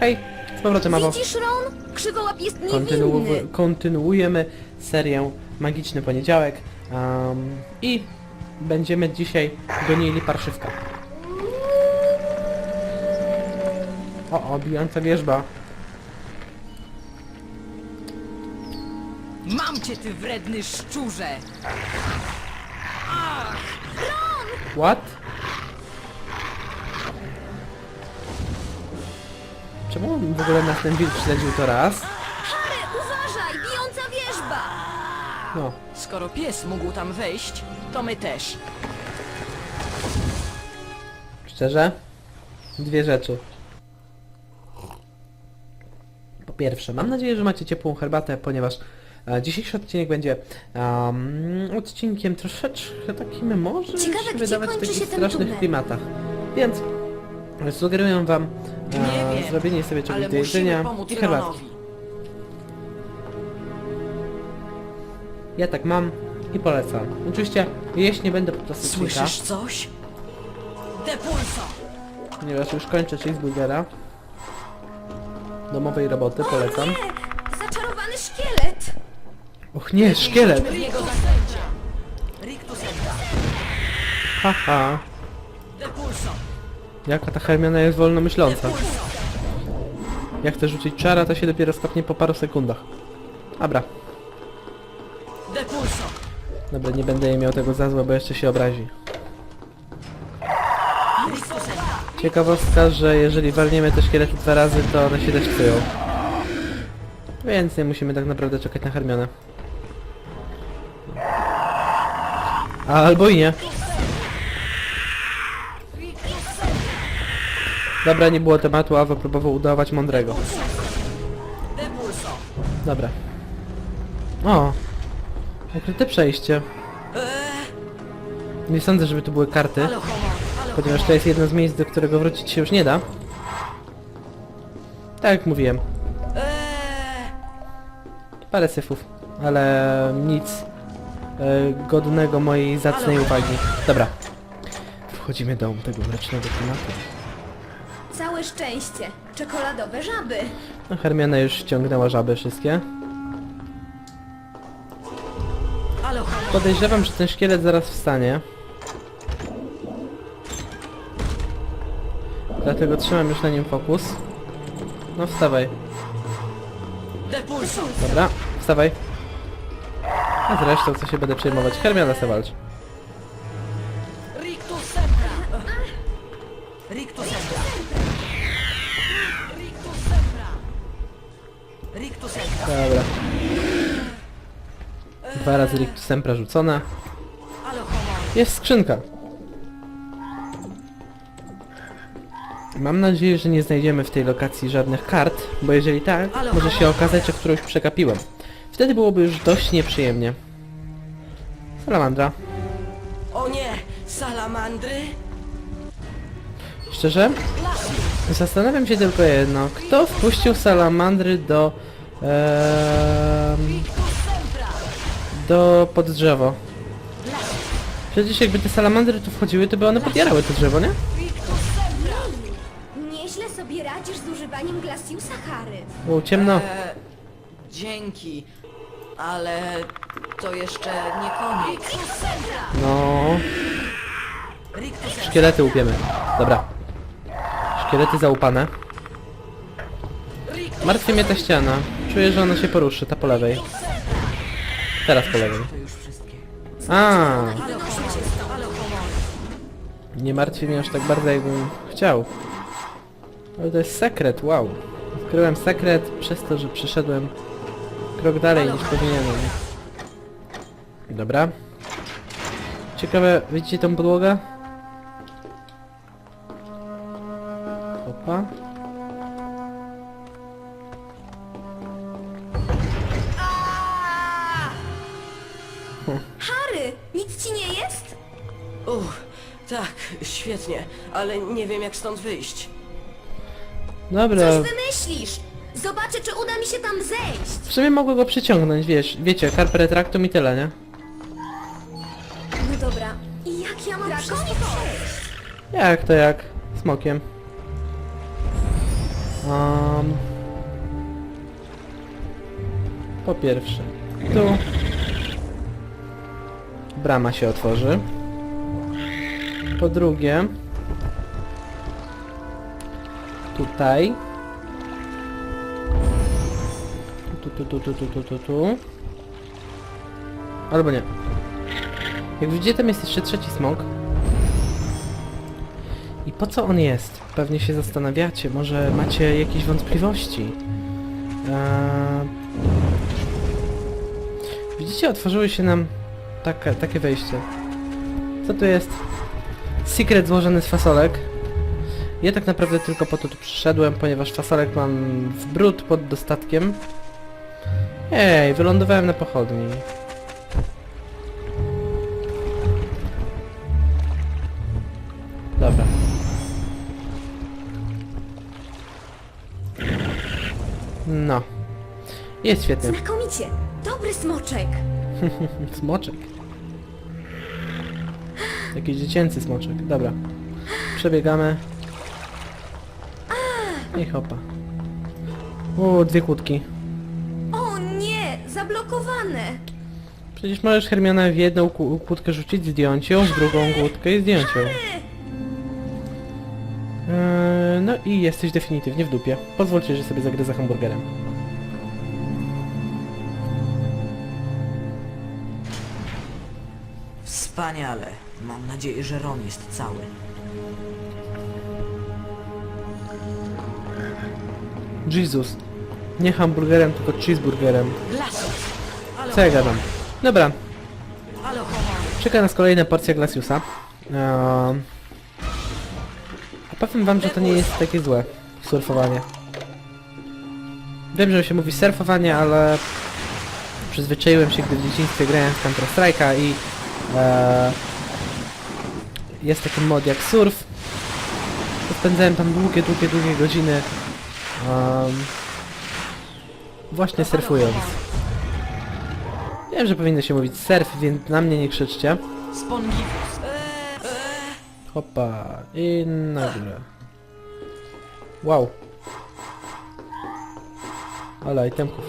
Hej, z powrotem Awo. Widzisz, Ron? Krzywołap jest Kontynu niewinny. kontynuujemy serię Magiczny Poniedziałek um, i będziemy dzisiaj gonili parszywka. O, o, bijąca wierzba. Mam cię, ty wredny szczurze! What? Czemu w ogóle nas ten wilk śledził to raz? Harry, uważaj! Bijąca wierzba! No, Skoro pies mógł tam wejść, to my też. szczerze? Dwie rzeczy. Po pierwsze, mam nadzieję, że macie ciepłą herbatę, ponieważ e, dzisiejszy odcinek będzie um, odcinkiem troszeczkę takim może Ciekawe, się gdzie wydawać w kończy takich się ten strasznych tunel. klimatach. Więc sugeruję wam e, wiem, zrobienie sobie czegoś do jedzenia i herbatki. Ja tak mam i polecam. Oczywiście jeść nie będę po prostu Słyszysz coś? Depulso! ponieważ już kończę cheeseburgera. Domowej roboty polecam. Nie! Zaczarowany szkielet! Och nie, szkielet! Haha. Depulso! Jaka ta Hermiona jest wolno myśląca. Depulso! Jak chcę rzucić czara, to się dopiero stopnie po paru sekundach. Dobra. Dobra, nie będę jej miał tego za złe, bo jeszcze się obrazi. Ciekawostka, że jeżeli walniemy te szkielety dwa razy, to one się też psują. Więc nie musimy tak naprawdę czekać na Hermionę. Albo i nie. Dobra, nie było tematu, Awa próbował udawać mądrego. Dobra. O! Ukryte przejście. Nie sądzę, żeby tu były karty, ponieważ to jest jedno z miejsc, do którego wrócić się już nie da. Tak jak mówiłem, parę syfów, ale nic e, godnego mojej zacnej uwagi. Dobra. Wchodzimy do tego mlecznego klimatu. Całe szczęście. Czekoladowe żaby. No, Hermiona już ściągnęła żaby wszystkie. Podejrzewam, że ten szkielet zaraz wstanie. Dlatego trzymam już na nim fokus. No wstawaj. Dobra, wstawaj. A zresztą co się będę przejmować? Hermiona se walcz. Dobra. Dwa razy Sempra homo! Jest skrzynka. Mam nadzieję, że nie znajdziemy w tej lokacji żadnych kart, bo jeżeli tak, może się okazać, że którąś przegapiłem. Wtedy byłoby już dość nieprzyjemnie. Salamandra. O nie! Salamandry? Szczerze? Zastanawiam się tylko jedno. Kto wpuścił salamandry do... Ebra! do pod drzewo? Przecież jakby te salamandry tu wchodziły, to by one podjarały to drzewo, nie? Nieźle sobie radzisz z używaniem Harry. Ciemno. E, dzięki, ale to jeszcze nie koniec. No... Rictus! Szkielety łupiemy. Dobra. Szkielety zaupane. Rictus Martwi mnie ta ściana. Czuję, że ona się poruszy, ta po lewej. Teraz po lewej. A! Nie martwi mnie aż tak bardzo, jakbym chciał. Ale to jest sekret, wow. Odkryłem sekret przez to, że przeszedłem krok dalej niż powinienem. Dobra. Ciekawe, widzicie tą podłogę? Opa. Świetnie, ale nie wiem jak stąd wyjść. Dobra. Coś wymyślisz! Zobaczę, czy uda mi się tam zejść. W sumie mogę go przyciągnąć, wiesz, wiecie, carpe retractum i tyle, nie? No dobra. I jak ja mam przez to przejść? Jak to jak? Smokiem. Um, po pierwsze, tu brama się otworzy. Po drugie, tutaj. Tu, tu, tu, tu, tu, tu, tu, tu. Albo nie. Jak widzicie, tam jest jeszcze trzeci smok. I po co on jest? Pewnie się zastanawiacie, może macie jakieś wątpliwości. Eee... Widzicie, otworzyły się nam takie, takie wejście. Co tu jest? Secret złożony z fasolek. Ja tak naprawdę tylko po to tu przyszedłem, ponieważ fasolek mam w brud pod dostatkiem. Ej, wylądowałem na pochodni. Dobra. No. Jest świetnie. Znakomicie! Dobry smoczek! Smoczek. Taki dziecięcy smoczek. Dobra. Przebiegamy. I hopa. O, dwie kłódki. O nie! Zablokowane! Przecież możesz Hermiona w jedną kłó- kłódkę rzucić, zdjąć ją, w drugą kłódkę i zdjąć ją. Eee, no i jesteś definitywnie w dupie. Pozwólcie, że sobie zagryzę hamburgerem. Wspaniale. Mam nadzieję, że Ron jest cały. Jesus. Nie hamburgerem, tylko cheeseburgerem. Glacius! Ale Co ja gadam? Dobra, Ale! Czeka nas kolejna porcja Glaciusa. Ehm, a powiem wam, że to nie jest takie złe surfowanie. Wiem, że się mówi surfowanie, ale przyzwyczaiłem się, gdy w dzieciństwie grałem w Counter Strike'a i e, jest taki mod jak surf. Spędzałem tam długie, długie, długie godziny em, właśnie surfując. Wiem, że powinno się mówić surf, więc na mnie nie krzyczcie. Hopa i na górę. Wow. Ale itemków.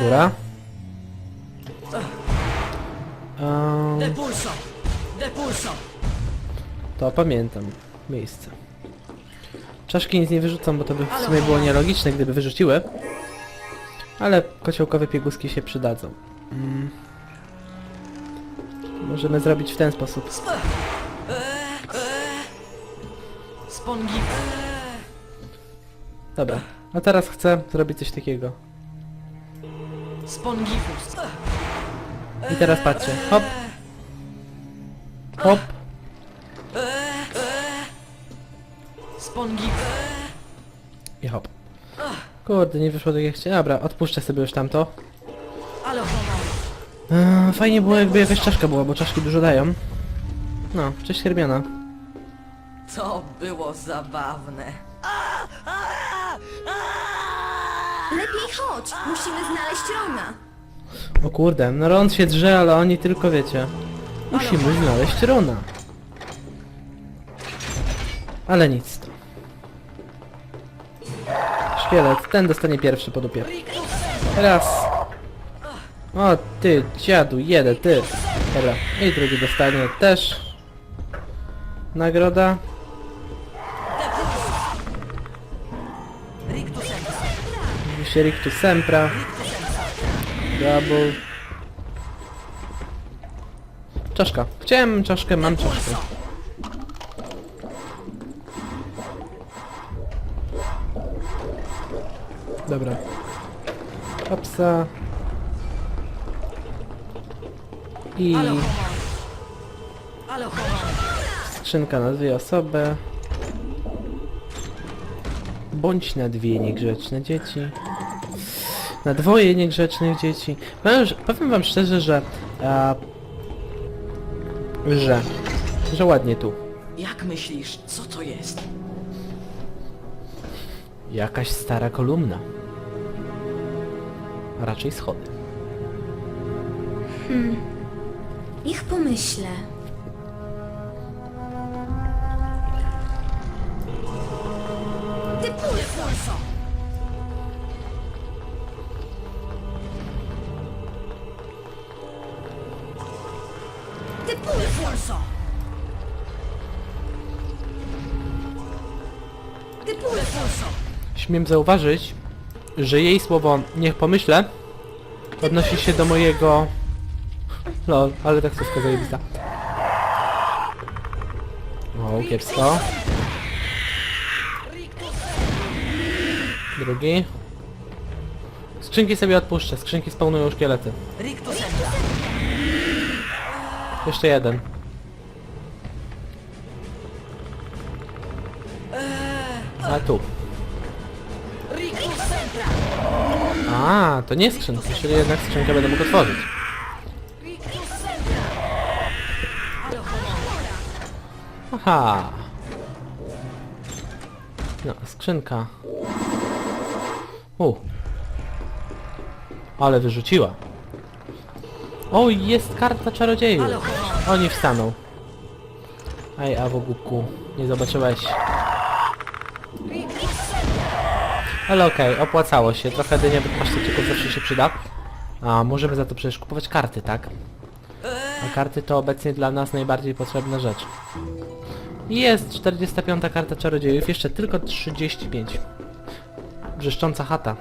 Góra. Depulso! Depulso! to pamiętam. Miejsce. Czaszki nic nie wyrzucam, bo to by w sumie było nielogiczne, gdyby wyrzuciły. Ale kociołkowe pieguski się przydadzą. Mm. Możemy zrobić w ten sposób. Spongifus! Dobra. A teraz chcę zrobić coś takiego. Spongifus! I teraz patrzcie. Hop. Hop. Spongifus! I hop. Kurde, nie wyszło tak jak chciałem. Dobra, odpuszczę sobie już tamto. Ale! Eee, fajnie było jakby jakaś czaszka była, bo czaszki dużo dają. No, cześć Hermiona. To było zabawne. Lepiej chodź! Musimy znaleźć Rona! O kurde, no Ron się drze, ale oni tylko wiecie. Musimy znaleźć Rona. Ale nic to. Szkielet, ten dostanie pierwszy po dupie. Raz. O ty, dziadu, jeden, ty. Dobra, i drugi dostanie też. Nagroda. Oczywiście Rictus Sempra. Double. Czaszka. Chciałem czaszkę, mam czaszkę. Dobra. Hopsa. I skrzynka na dwie osoby. Bądź na dwie niegrzeczne dzieci. Na dwoje niegrzecznych dzieci. Powiem, wam szczerze, że... A, że... Że ładnie tu. Jak myślisz, co to jest? Jakaś stara kolumna. A raczej schody. Niech pomyślę. Śmiem zauważyć, że jej słowo niech pomyślę odnosi się do mojego... Lol, ale tak taksówka zajebista. O, kiepsko. Drugi. Skrzynki sobie odpuszczę, skrzynki spełnują szkielety. Jeszcze jeden. A tu. A, to nie skrzynka, czyli jednak skrzynkę będę mógł otworzyć. Aha. No, skrzynka. U. Ale wyrzuciła. O, jest karta czarodziejów. Oni wstaną. Ej, Awogubku, nie zobaczyłeś. Ale okej, opłacało się. Trochę dynia pasztecików zawsze się przyda. A, możemy za to przecież kupować karty, tak? A karty to obecnie dla nas najbardziej potrzebna rzecz. Jest 45 karta czarodziejów, jeszcze tylko 35. Brzeszcząca chata.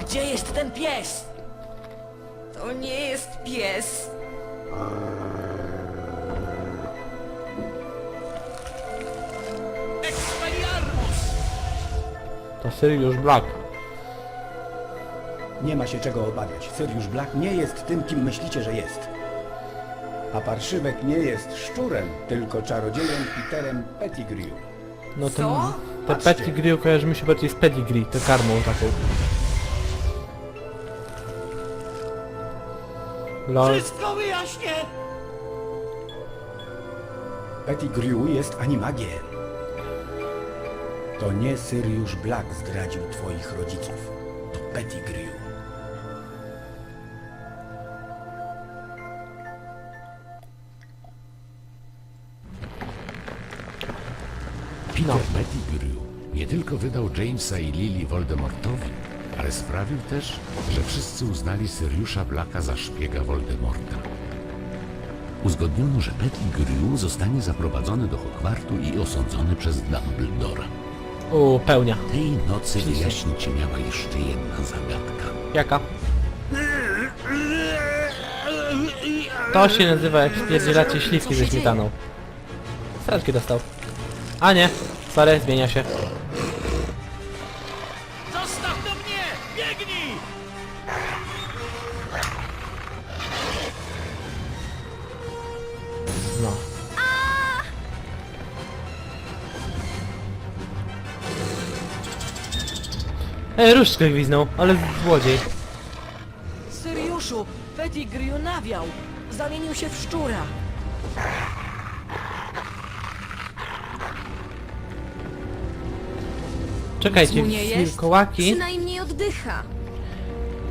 Gdzie jest ten pies? To nie jest pies. To Sirius Black. Nie ma się czego obawiać. Sirius Black nie jest tym, kim myślicie, że jest. A parszywek nie jest szczurem, tylko czarodziejem Peterem Pettigrew. No ten, Co? te Patrzcie. pedigree kojarzy mi się bardziej z pedigree, tę karmą taką. Lol. Pettigrew jest animagiem. To nie Sirius Black zdradził twoich rodziców. To Pettigrew. Peter Pettigrew nie tylko wydał Jamesa i Lily Voldemortowi, ale sprawił też, że wszyscy uznali Siriusza Blacka za szpiega Voldemorta. Uzgodniono, że Pettigrew zostanie zaprowadzony do Hogwartu i osądzony przez Dumbledora. U, pełnia. Tej nocy wyjaśnić się miała jeszcze jedna zagadka. Jaka? To się nazywa jak spierdzielacie śliwki ze śmietaną. Straczki dostał. A nie, sorry, zmienia się. Ej, różdżkę gwiznął, ale złodziej. Syriuszu, Pettigrew nawiał. Zamienił się w szczura. Czekajcie, mu nie jest? wilkołaki. Przynajmniej oddycha.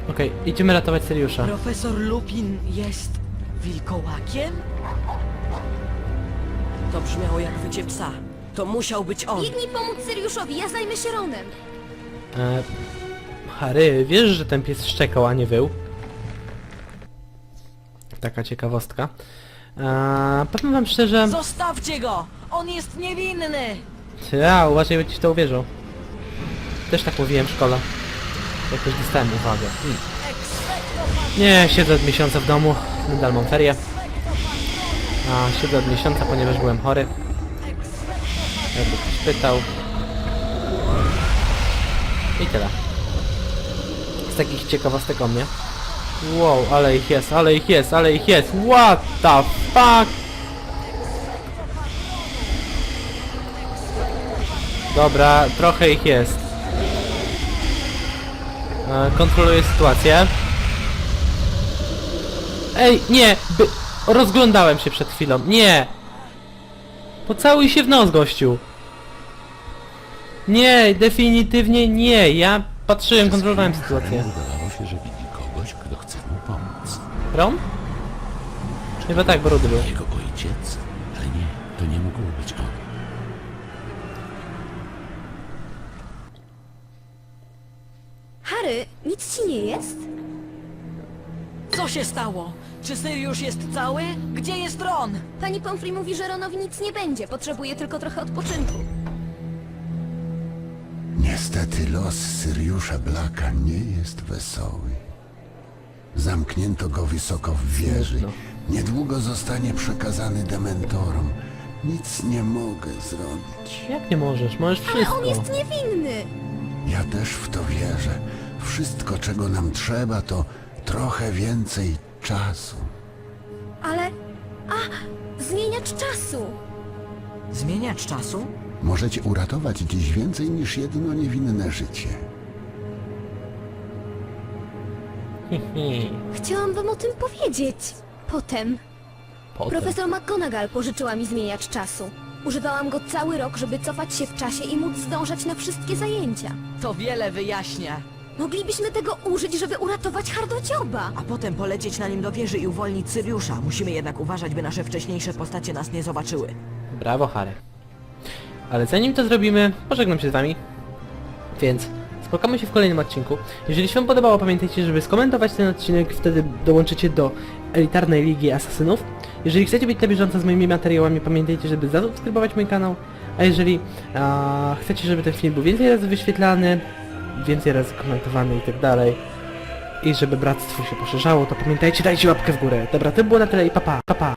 Okej, idziemy ratować Seriusza. Profesor Lupin jest wilkołakiem? To brzmiało jak wycie psa. To musiał być on. Biegnij pomóc Syriuszowi, ja zajmę się Ronem. E, Harry, wiesz, że ten pies szczekał, a nie wył? Taka ciekawostka. E, powiem wam szczerze... Zostawcie go! On jest niewinny! Ja, uważaj, by ci w to uwierzą. Też tak mówiłem w szkole. Jakoś dostałem uwagę. Hmm. Nie, siedzę od miesiąca w domu. Nadal mam ferie. A, siedzę od miesiąca, ponieważ byłem chory. Jakby ktoś pytał. I tyle. Z takich ciekawostek o mnie. Wow, ale ich jest, ale ich jest, ale ich jest. What the fuck? Dobra, trochę ich jest. E, kontroluję sytuację. Ej, nie! By... Rozglądałem się przed chwilą. Nie! Pocałuj się w nos, gościu. Nie, definitywnie nie. Ja patrzyłem, kontrolowałem sytuację. Udawało się, że widzi kogoś, kto chce mu pomóc. Ron? Chyba tak, bo rudy był. Jego ojciec? Ale nie, to nie mógł być on. Harry, nic ci nie jest? Co się stało? Czy Syriusz jest cały? Gdzie jest Ron? Pani Pomfrey mówi, że Ronowi nic nie będzie, potrzebuje tylko trochę odpoczynku. Niestety los Syriusza Blaka nie jest wesoły. Zamknięto go wysoko w wieży. Smutno. Niedługo zostanie przekazany dementorom. Nic nie mogę zrobić. Jak nie możesz? Możesz Ale wszystko. on jest niewinny! Ja też w to wierzę. Wszystko, czego nam trzeba, to trochę więcej czasu. Ale... A! Zmieniacz czasu! Zmieniacz czasu? Możecie uratować dziś więcej niż jedno niewinne życie. Chciałam wam o tym powiedzieć. Potem. Potem. Profesor McGonagall pożyczyła mi zmieniacz czasu. Używałam go cały rok, żeby cofać się w czasie i móc zdążać na wszystkie zajęcia. To wiele wyjaśnia. Moglibyśmy tego użyć, żeby uratować Hardocioba. A potem polecieć na nim do wieży i uwolnić Syriusza. Musimy jednak uważać, by nasze wcześniejsze postacie nas nie zobaczyły. Brawo, Harry. Ale zanim to zrobimy, pożegnam się z wami. Więc spotkamy się w kolejnym odcinku. Jeżeli się wam podobało, pamiętajcie, żeby skomentować ten odcinek, wtedy dołączycie do elitarnej ligi asasynów. Jeżeli chcecie być na bieżąco z moimi materiałami, pamiętajcie, żeby zasubskrybować mój kanał. A jeżeli a, chcecie, żeby ten film był więcej razy wyświetlany, więcej razy komentowany i tak dalej, i żeby bractwo się poszerzało, to pamiętajcie, dajcie łapkę w górę. Dobra, to było na tyle i papa, papa.